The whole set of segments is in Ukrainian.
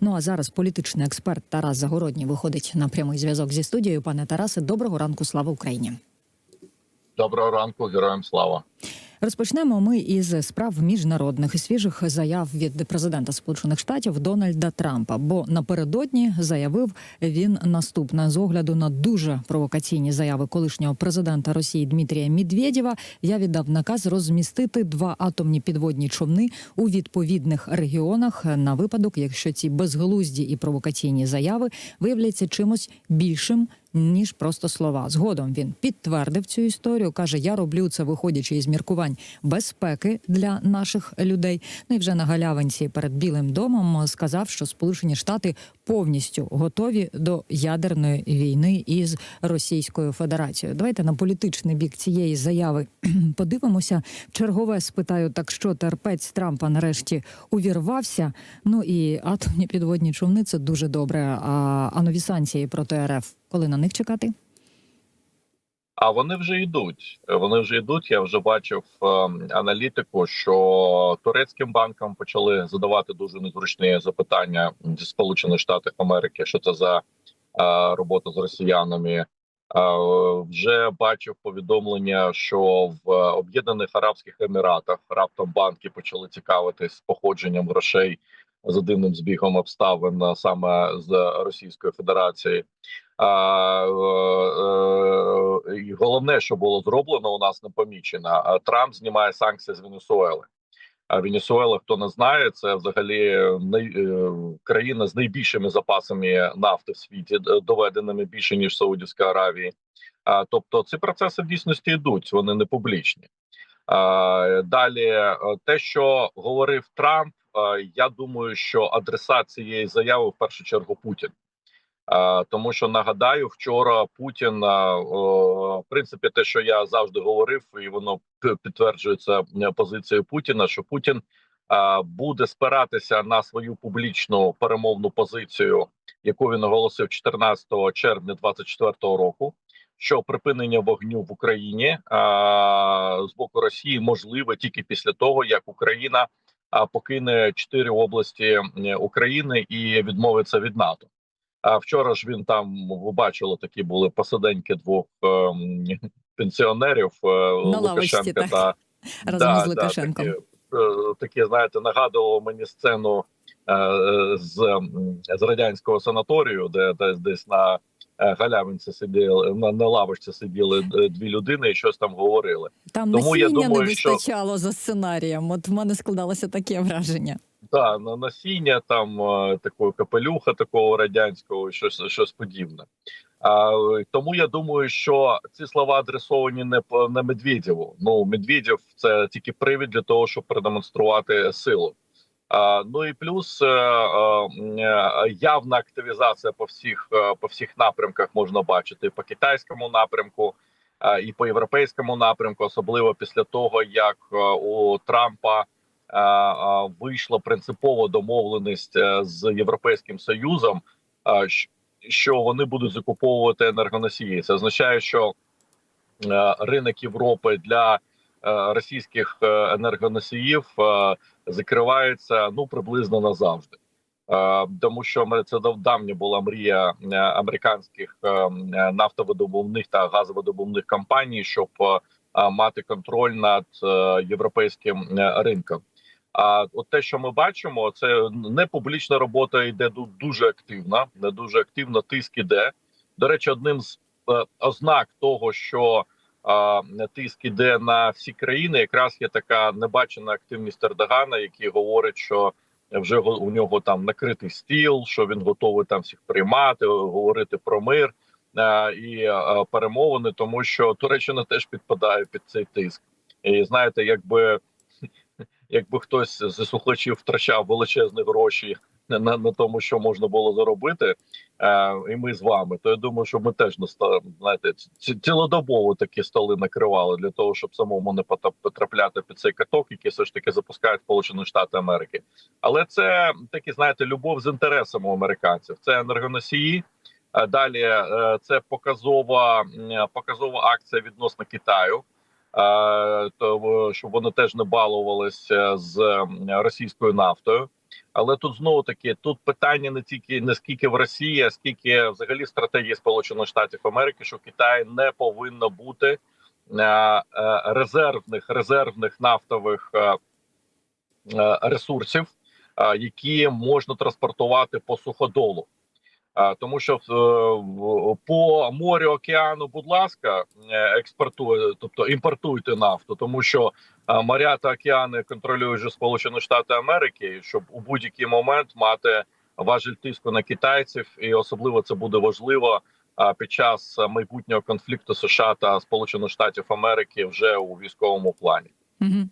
Ну а зараз політичний експерт Тарас Загородній виходить на прямий зв'язок зі студією. Пане Тарасе, доброго ранку, слава Україні. Доброго ранку, героям слава. Розпочнемо ми із справ міжнародних і свіжих заяв від президента Сполучених Штатів Дональда Трампа. Бо напередодні заявив він наступне з огляду на дуже провокаційні заяви колишнього президента Росії Дмитрія Медведєва. Я віддав наказ розмістити два атомні підводні човни у відповідних регіонах на випадок, якщо ці безглузді і провокаційні заяви виявляться чимось більшим. Ніж просто слова. Згодом він підтвердив цю історію. каже: Я роблю це, виходячи із міркувань безпеки для наших людей. Ну і вже на галявинці перед Білим домом сказав, що Сполучені Штати повністю готові до ядерної війни із Російською Федерацією. Давайте на політичний бік цієї заяви подивимося. Чергове спитаю, так що терпець Трампа нарешті увірвався. Ну і атомні підводні човни це дуже добре. А, нові санкції проти РФ, коли на них чекати? А вони вже йдуть. Вони вже йдуть. Я вже бачив е, аналітику, що турецьким банкам почали задавати дуже незручні запитання зі Сполучених Штатів Америки. Що це за е, робота з росіянами? Е, вже бачив повідомлення, що в Об'єднаних Арабських Еміратах раптом банки почали цікавитись походженням грошей за дивним збігом обставин е, саме з Російської Федерації. Е, е, і головне, що було зроблено, у нас не помічено. Трамп знімає санкції з Венесуели. А Венесуела, хто не знає, це взагалі е, країна з найбільшими запасами нафти в світі, доведеними більше ніж Саудівська Аравія. Тобто ці процеси в дійсності йдуть, вони не публічні. Далі, те, що говорив Трамп, я думаю, що адресат цієї заяви в першу чергу Путін. Тому що нагадаю, вчора Путін в принципі те, що я завжди говорив, і воно підтверджується позицією Путіна, що Путін буде спиратися на свою публічну перемовну позицію, яку він оголосив 14 червня 2024 року. Що припинення вогню в Україні з боку Росії можливе тільки після того, як Україна покине чотири області України і відмовиться від НАТО. А вчора ж він там ви бачили, такі були посаденьки двох ем, пенсіонерів е, Лукашенка та разом з Лукашенком. такі, е, такі, знаєте, нагадувало мені сцену е, з, з радянського санаторію, де десь десь на е, галявинці сиділи на, на лавочці сиділи е, дві людини і щось там говорили. Там Тому я насіння не думаю, що- вистачало за сценарієм. От в мене складалося таке враження. Так, на насіння там такого капелюха, такого радянського, щось щось подібне. А, тому я думаю, що ці слова адресовані не не Медведєву. Ну Медведєв це тільки привід для того, щоб продемонструвати силу. А, ну і плюс е, е, е, явна активізація по всіх по всіх напрямках можна бачити по китайському напрямку і по європейському напрямку, особливо після того як у Трампа вийшла принципова домовленість е, з європейським союзом, е, що вони будуть закуповувати енергоносії. Це означає, що е, ринок Європи для е, російських е, енергоносіїв е, закривається ну приблизно назавжди. Е, Тому що це дав- давня була мрія е, американських е, е, нафтовидобувних та газовидобувних компаній, щоб е, мати контроль над е, європейським е, ринком. А от те, що ми бачимо, це не публічна робота йде дуже активна, не дуже активно тиск іде. До речі, одним з е, ознак того, що тиск іде на всі країни, якраз є така небачена активність Ердогана, який говорить, що вже у нього там накритий стіл, що він готовий там всіх приймати, говорити про мир е, і е, перемовини, тому що Туреччина теж підпадає під цей тиск. І знаєте, якби якби хтось зі слухачів втрачав величезні гроші на, на, тому, що можна було заробити, е, і ми з вами, то я думаю, що ми теж наста- знаєте, ці- цілодобово такі столи накривали для того, щоб самому не потрапляти під цей каток, який все ж таки запускають Сполучені Штати Америки. Але це такі, знаєте, любов з інтересом у американців. Це енергоносії. Е, Далі е, це показова показова акція відносно Китаю. Е, то, щоб вони теж не балувалися з російською нафтою. Але тут знову таки тут питання не тільки не скільки в Росії, а скільки взагалі стратегії Сполучених Штатів Америки, що Китай не повинно бути е, е, резервних резервних нафтових ресурсів, які можна транспортувати по суходолу. Тому що е, по морю океану, будь ласка, е, експортує, тобто імпортуйте нафту, тому що е, моря та океани контролюють вже Сполучені Штати Америки, щоб у будь-який момент мати важель тиску на китайців, і особливо це буде важливо під час майбутнього конфлікту США та Сполучених Штатів Америки вже у військовому плані. Угу.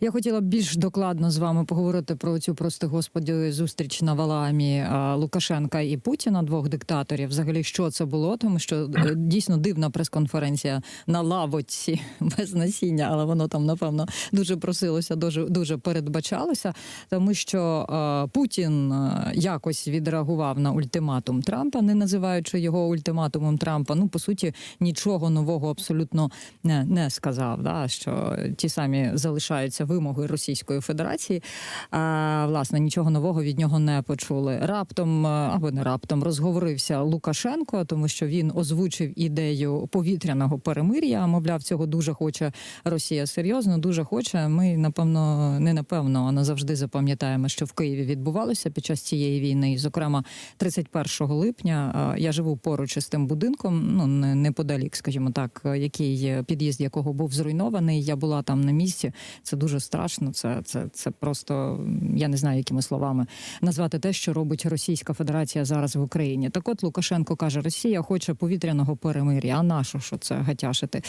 Я хотіла більш докладно з вами поговорити про цю прости господи зустріч на Валаамі Лукашенка і Путіна, двох диктаторів. Взагалі, що це було, тому що е, дійсно дивна прес-конференція на лавочці без насіння, але воно там напевно дуже просилося, дуже дуже передбачалося, тому що е, Путін е, якось відреагував на ультиматум Трампа, не називаючи його ультиматумом Трампа. Ну по суті, нічого нового абсолютно не, не сказав. Да, що ті самі залишаються вимоги Російської Федерації. А, власне, нічого нового від нього не почули. Раптом е, або не раптом розговорився Лукашенко, тому що він озвучив ідею повітряного перемир'я. Мовляв, цього дуже хоче Росія серйозно, дуже хоче. Ми напевно, не напевно, а назавжди запам'ятаємо, що в Києві відбувалося під час цієї війни. І, зокрема, 31 липня е, я живу поруч із тим будинком, ну не- неподалік, скажімо так, е, який під'їзд якого був зруйнований. Я була там на місці. Це дуже страшно. Це, це, це просто я не знаю, якими словами назвати те, що робить Російська Федерація зараз в Україні. Так от Лукашенко каже, Росія хоче повітряного перемир'я. А нащо що це гатяшити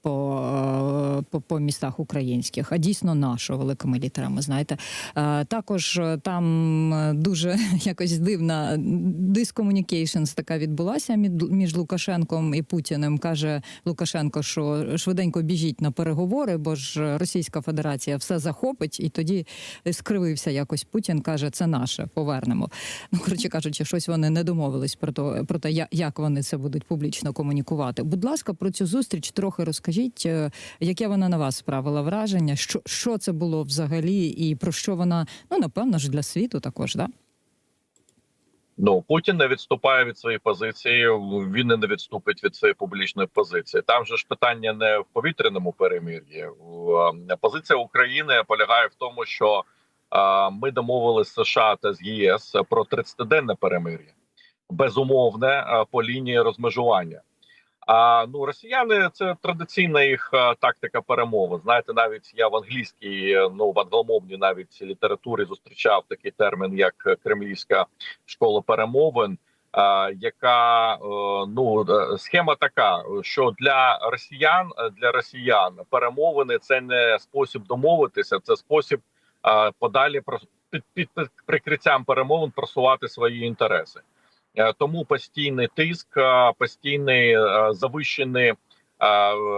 по, е, по, по містах українських? А дійсно нащо великими літерами, знаєте. Е, Також е, там дуже якось дивна дискомунікейшнс така відбулася між Лукашенком і Путіним. Каже Лукашенко, що швиденько біжіть на переговори, бо ж Російська Федерація все захопить, і тоді скривився якось Путін. каже, це наше, повернемо. Ну коротше кажучи, щось вони не домовились про то, про те, як вони це будуть публічно комунікувати. Будь ласка, про цю зустріч трохи розкажіть, е, яке вона на вас справила враження? Що, що це було взагалі, і про що вона ну напевно ж для світу також, да? Ну Путін не відступає від своєї позиції. Він не відступить від своєї публічної позиції. Там же ж питання не в повітряному перемір'ї. Позиція України полягає в тому, що ми домовилися з США та з ЄС про 30-денне перемир'я, безумовне по лінії розмежування. А ну росіяни це традиційна їх е, тактика перемови. Знаєте, навіть я в англійській, е, ну в англомовній навіть літературі зустрічав такий термін, як е, кремлівська школа перемовин. е, Яка ну схема така, що для росіян для росіян перемовини це не спосіб домовитися, це спосіб е, подалі під, під, під прикриттям перемовин просувати свої інтереси. Е, Тому постійний тиск, е, постійний е, завищені,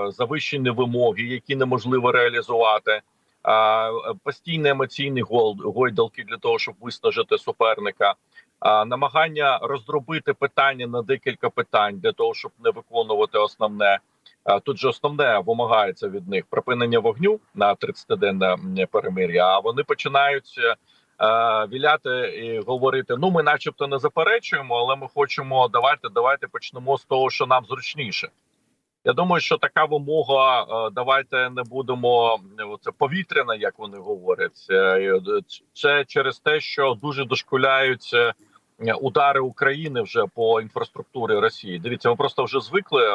завищені вимоги, які неможливо реалізувати, постійні емоційні гойдалки для того, щоб виснажити суперника, намагання роздробити питання на декілька питань для того, щоб не виконувати основне. Тут же основне вимагається від них припинення вогню на 30-денне перемир'я. А вони починають віляти і говорити: ну, ми, начебто, не заперечуємо, але ми хочемо давайте, давайте почнемо з того, що нам зручніше. Я думаю, що така вимога. е, Давайте не будемо е, це повітряна, як вони говорять. е, Це через те, що дуже дошкуляють е, удари України вже по інфраструктурі Росії. Дивіться, ми просто вже звикли е,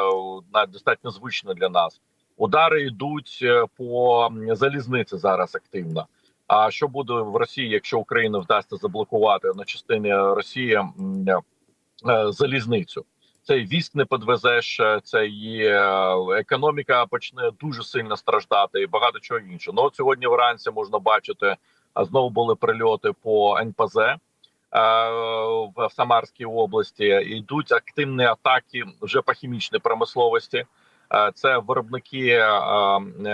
на достатньо звично для нас. Удари йдуть е, по залізниці зараз активно. А що буде в Росії, якщо Україна вдасться заблокувати на частині Росії е, залізницю? Цей військ не підвезеш, е, це і е, економіка почне дуже сильно страждати, і багато чого іншого. Ну от сьогодні вранці можна бачити, а знову були прильоти по НПЗ в Самарській області. Йдуть активні атаки вже по хімічній промисловості. Е, Це виробники е, е,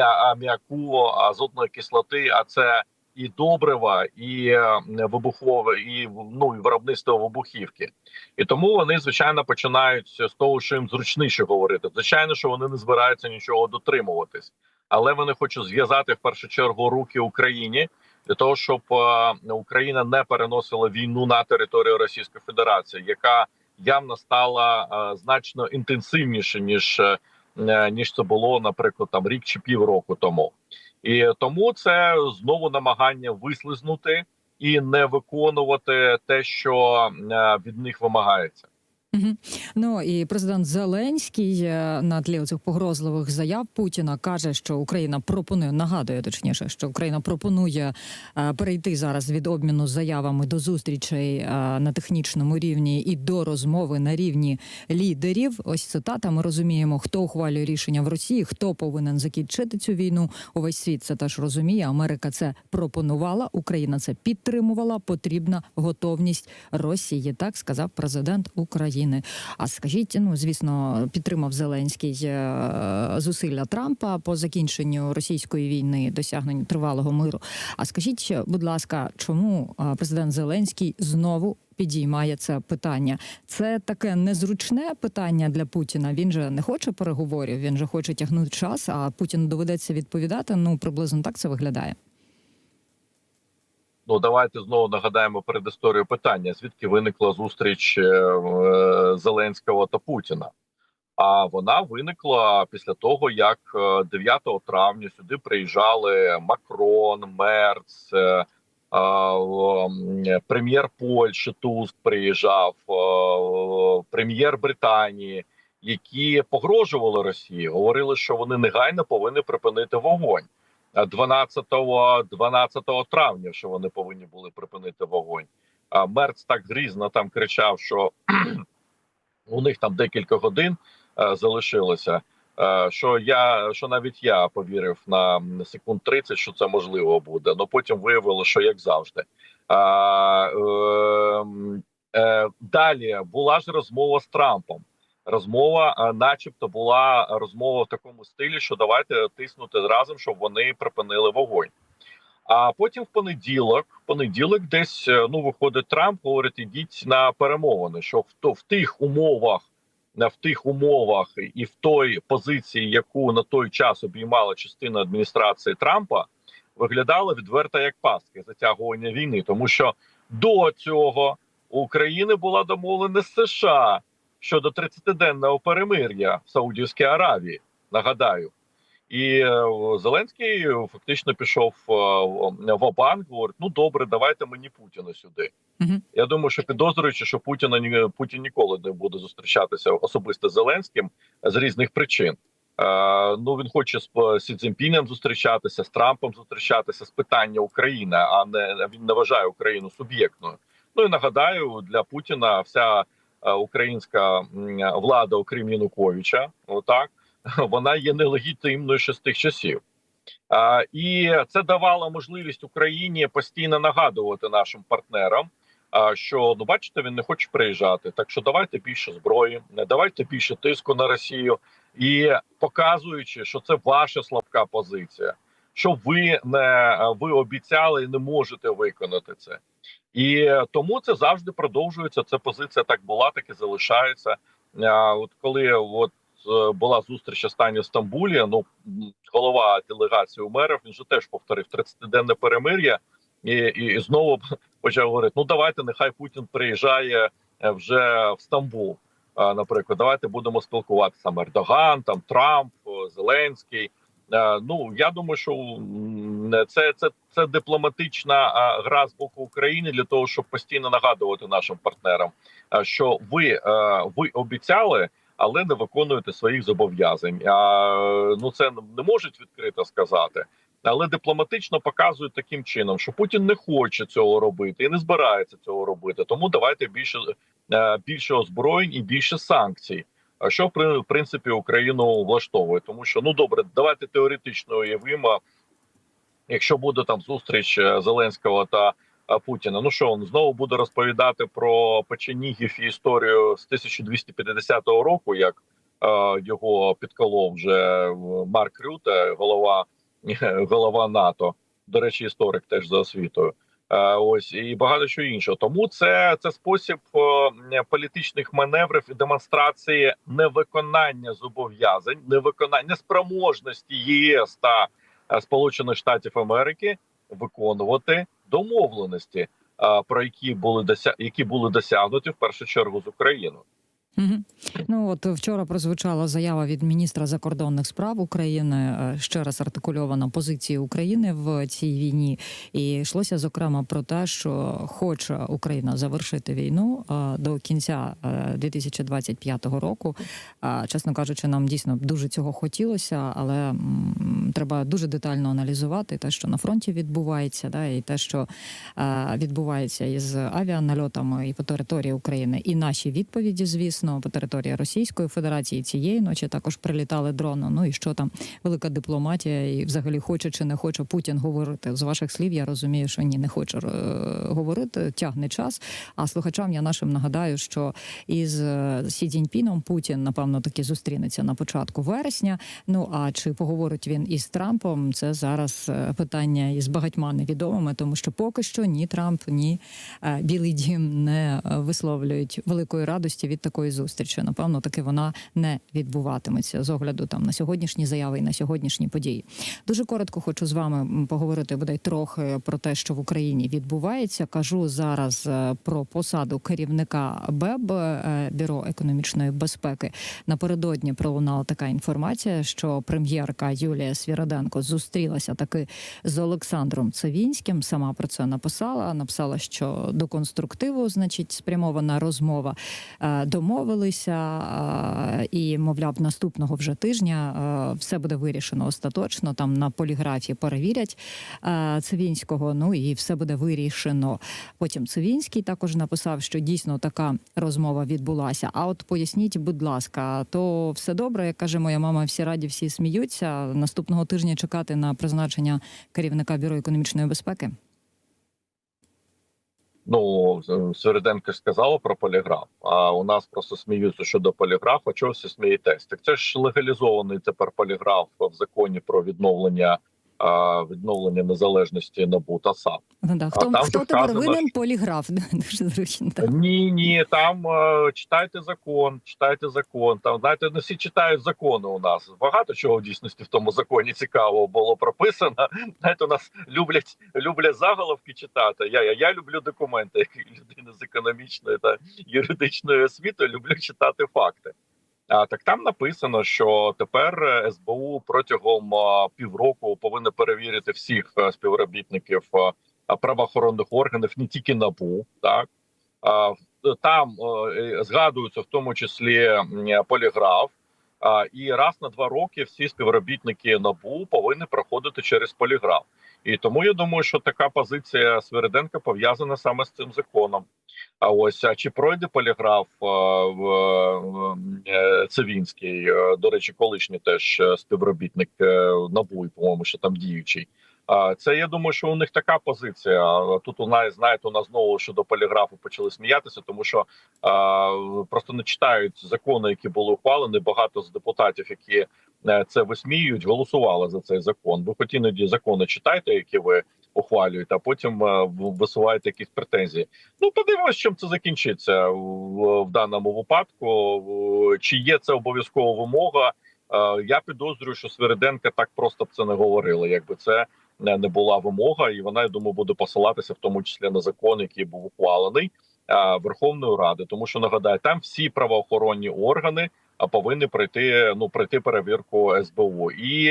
аміаку, азотної кислоти. А це і добрива, і вибухове, і ну і виробництво вибухівки. І тому вони звичайно починають з того, що їм зручніше говорити. Звичайно, що вони не збираються нічого дотримуватись, але вони хочуть зв'язати в першу чергу руки Україні для того, щоб Україна не переносила війну на територію Російської Федерації, яка явно стала е, значно інтенсивніше ніж е, е, ніж це було, наприклад, там рік чи півроку тому, і тому це знову намагання вислизнути і не виконувати те, що від них вимагається. Ну і президент Зеленський е, на тлі цих погрозливих заяв Путіна каже, що Україна пропонує нагадує точніше, що Україна пропонує е, перейти зараз від обміну заявами до зустрічей е, на технічному рівні і до розмови на рівні лідерів. Ось цитата. Ми розуміємо, хто ухвалює рішення в Росії, хто повинен закінчити цю війну. Увесь світ це теж розуміє. Америка це пропонувала, Україна це підтримувала. Потрібна готовність Росії. Так сказав президент України. А скажіть, ну звісно, підтримав Зеленський е, зусилля Трампа по закінченню російської війни, досягненню тривалого миру. А скажіть, будь ласка, чому е, президент Зеленський знову підіймає це питання? Це таке незручне питання для Путіна. Він же не хоче переговорів, він же хоче тягнути час. А Путіну доведеться відповідати. Ну приблизно так це виглядає. Ну давайте знову нагадаємо перед історією питання: звідки виникла зустріч е, е, Зеленського та Путіна? А вона виникла після того, як е, 9 травня сюди приїжджали Макрон, Мерц, е, е, прем'єр Польщі Туск приїжджав, е, прем'єр Британії, які погрожували Росії, говорили, що вони негайно повинні припинити вогонь. 12, 12 травня, що вони повинні були припинити вогонь. А Мерц так грізно там кричав, що у них там декілька годин е, залишилося. е, Що я що навіть я повірив на секунд 30, що це можливо буде. Ну потім виявилося, що як завжди. А, е, е, далі була ж розмова з Трампом. Розмова, е, начебто, була розмова в такому стилі, що давайте тиснути разом, щоб вони припинили вогонь. А потім в понеділок, в понеділок, десь е, ну виходить Трамп, говорить, ідіть на перемовини. Що в то в тих умовах, в тих умовах і в той позиції, яку на той час обіймала частина адміністрації Трампа, виглядало відверто як пастки затягування війни, тому що до цього України була домовленість з США щодо 30-денного перемир'я в Саудівській Аравії. Нагадаю, і е, Зеленський фактично пішов е, в банк говорить: ну добре, давайте мені Путіна сюди. Мгм. Я думаю, що підозрюючи, що Путіна Путін ніколи не буде зустрічатися особисто з Зеленським з різних причин. Е, ну він хоче з Сі Цзіньпінем зустрічатися, з Трампом зустрічатися з питання України, а не він не вважає Україну суб'єктною. Ну і нагадаю, для Путіна вся е, українська влада, окрім Януковича, отак вона є нелегітимною ще з тих часів. А, і це давало можливість Україні постійно нагадувати нашим партнерам, а, що ну бачите, він не хоче приїжджати. Так що давайте більше зброї, давайте більше тиску на Росію і показуючи, що це ваша слабка позиція, що ви не ви обіцяли і не можете виконати це. І тому це завжди продовжується. Це позиція так була, так і залишається. От коли от е, була зустріч остання в Стамбулі. Ну голова делегації умерів він же теж повторив 30-денне перемир'я, і, і, і знову почав говорити: ну давайте, нехай Путін приїжджає е, вже в Стамбул. Наприклад, давайте будемо спілкуватися там Ердоган, там Трамп, Зеленський. Е, Ну я думаю, що це це, це дипломатична гра з боку України для того, щоб постійно нагадувати нашим партнерам, що ви, е, ви обіцяли, але не виконуєте своїх зобов'язань. Ну це не можуть відкрито сказати, але дипломатично показують таким чином, що Путін не хоче цього робити і не збирається цього робити. Тому давайте більше е, більше озброєнь і більше санкцій. Що в принципі Україну влаштовує, тому що ну добре, давайте теоретично уявимо, якщо буде там зустріч е, Зеленського та е, Путіна. Ну що він знову буде розповідати про печенігів і історію з 1250 року, як е, його підколов вже е, Марк Рюте, голова голова НАТО. До речі, історик теж за освітою. Е, Ось і багато що іншого. Тому це, це спосіб е, політичних маневрів і демонстрації невиконання зобов'язань, невиконання неспроможності ЄС та е, Сполучених Штатів Америки виконувати домовленості, про які були дося... які були досягнуті в першу чергу з Україною. Ну от вчора прозвучала заява від міністра закордонних справ України. е, Ще раз артикульована позиція України в цій війні, і йшлося зокрема про те, що хоче Україна завершити війну е, до кінця е, 2025 року. Чесно кажучи, нам дійсно дуже цього хотілося, але треба дуже детально аналізувати те, що на фронті відбувається, да, і те, що е, відбувається із авіанальотами і по території України, і наші відповіді, звісно, по території Російської Федерації цієї ночі також прилітали дрони. Ну і що там велика дипломатія, і взагалі хоче чи не хоче Путін говорити з ваших слів. Я розумію, що ні, не хоче е, говорити, тягне час. А слухачам я нашим нагадаю, що із е, Сі Цзіньпіном Путін напевно таки зустрінеться на початку вересня. Ну а чи поговорить він із Трампом? Це зараз е, питання із багатьма невідомими, тому що поки що ні Трамп, ні Білий Дім не висловлюють великої радості від такої зустрічі. Напевно, таки вона не відбуватиметься з огляду там на сьогоднішні заяви і на сьогоднішні події. Дуже коротко хочу з вами поговорити бодай трохи про те, що в Україні відбувається. Кажу зараз е, про посаду керівника БЕБ е, бюро економічної безпеки. Напередодні пролунала така інформація, що прем'єрка Юлія Свіриденко зустрілася таки з Олександром Цивінським. Сама про це написала. Написала, що до конструктиву, значить, спрямована розмова. Е, Домовилися і, мовляв, наступного вже тижня все буде вирішено остаточно. Там на поліграфі перевірять Цивінського. Ну і все буде вирішено. Потім Цивінський також написав, що дійсно така розмова відбулася. А от поясніть, будь ласка, то все добре, як каже моя мама, всі раді, всі сміються. Наступного тижня чекати на призначення керівника бюро економічної безпеки. Ну Свериденко сказала про поліграф. А у нас просто сміються щодо поліграфа. Чого всі смієтесь? Так це ж легалізований тепер поліграф в законі про відновлення відновлення незалежності НАБУ та САП. Ну, да. Хто, там хто тепер вказано, винен? Поліграф. Дуже зручно. Так. Ні, ні, там е, читайте закон, читайте закон. Там знаєте, не всі читають закони. У нас багато чого в дійсності в тому законі цікавого було прописано. Знаєте, у нас люблять люблять заголовки читати. Я я, я люблю документи, як людина з економічної та юридичної освіти. Люблю читати факти. Так там написано, що тепер е, СБУ протягом півроку повинна перевірити всіх е, співробітників е, правоохоронних органів, не тільки набу, так там згадуються в тому числі поліграф. І раз на два роки всі співробітники набу повинні проходити через поліграф. І тому я думаю, що така позиція Свириденка пов'язана саме з цим законом. А ось а чи пройде поліграф е, в е, Цивінський, е, до речі, колишній теж е, співробітник е, набу, по-моєму, що там діючий. А, Це я думаю, що у них така позиція. Тут у нас знаєте, у нас знову щодо поліграфу почали сміятися, тому що а, просто не читають закони, які були ухвалені. Багато з депутатів, які е, це висміюють, голосували за цей закон. Ви хоч іноді закони читайте, які ви ухвалюєте, а потім е, висуваєте якісь претензії. Ну подивимось, чим це закінчиться в, даному випадку. Чи є це обов'язкова вимога? Е, Я підозрюю, що Свириденка так просто б це не говорила, якби це не була вимога, і вона я думаю буде посилатися в тому числі на закон, який був ухвалений Верховною Ради. Тому що нагадаю, там всі правоохоронні органи повинні пройти ну пройти перевірку СБУ і.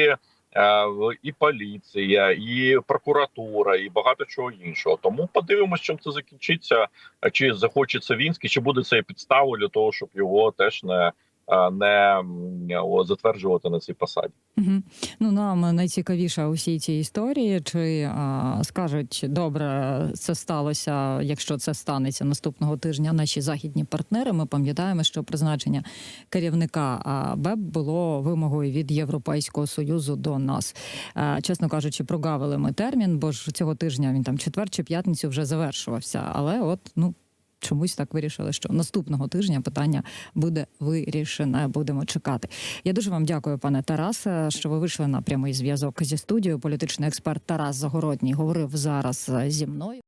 е, І поліція, і прокуратура, і багато чого іншого. Тому подивимось, чим це закінчиться. Чи захоче Цивінський, чи буде це підставою для того, щоб його теж не, не затверджувати на цій посаді. Угу. Ну нам найцікавіше у всій цій історії. Чи а, скажуть добре, це сталося, якщо це станеться наступного тижня. Наші західні партнери. Ми пам'ятаємо, що призначення керівника БЕБ було вимогою від Європейського союзу до нас. А, чесно кажучи, прогавили ми термін, бо ж цього тижня він там четвер чи п'ятницю вже завершувався. Але от ну. Чомусь так вирішили, що наступного тижня питання буде вирішене. Будемо чекати. Я дуже вам дякую, пане Тарасе, що ви вийшли на прямий зв'язок зі студією. Політичний експерт Тарас Загородній говорив зараз зі мною.